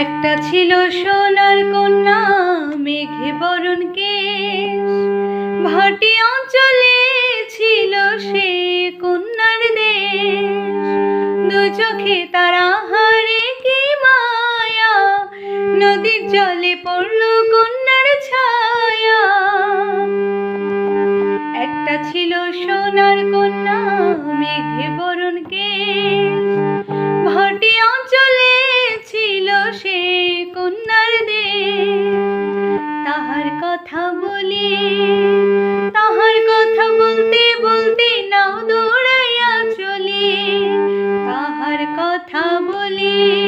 একটা ছিল সোনার কন্যা, মেঘে বরণ কেশ। ভাটি অঞ্চলে ছিল সে কন্যার দেশ। দু চোখে তারা হারে কি মায়া, নদীর জলে পড়ল কন্যার ছায়া। একটা ছিল সোনার কন্যা, মেঘে কন্যার দেশ। তাহার কথা বলি, তাহার কথা বলতে বলতে নাও দৌড়াইয়া চলি। তাহার কথা বলি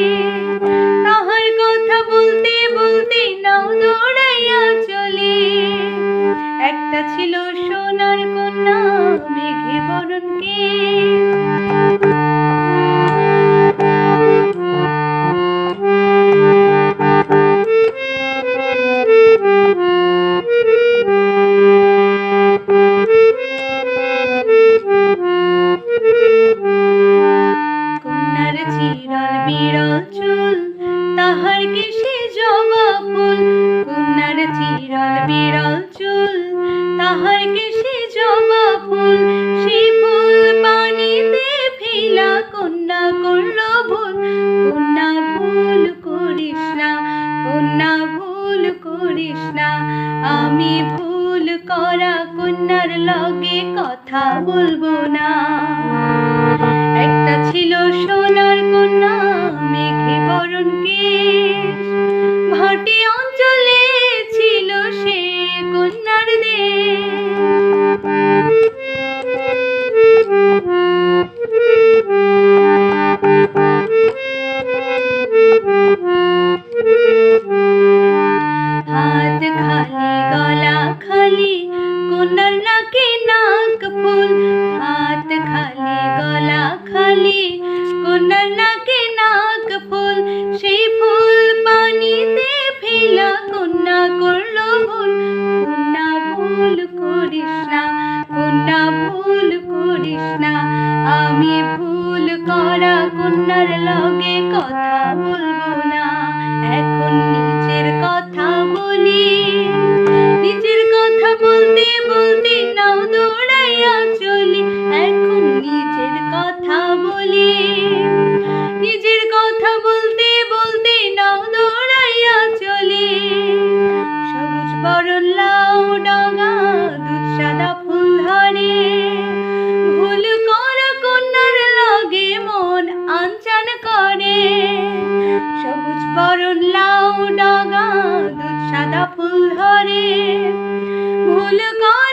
চুল তাহার কেশে জবা ফুল কন্যার চিরল বিরল চুল তাহার কেশে জবা ফুল সেই ফুল পানিতে ফেলা কন্যা করল ভুল। কন্যা ভুল করিস না, কন্যা ভুল করিস না। আমি ভুল করা কন্যার লগে কথা বলব না। কন্যা ভুল করিস না। আমি ভুল করা কন্যার লগে কথা বলব না। এখন বরণ লাউ ডগা দুধ সাদা ফুল ধরে। ভুল কর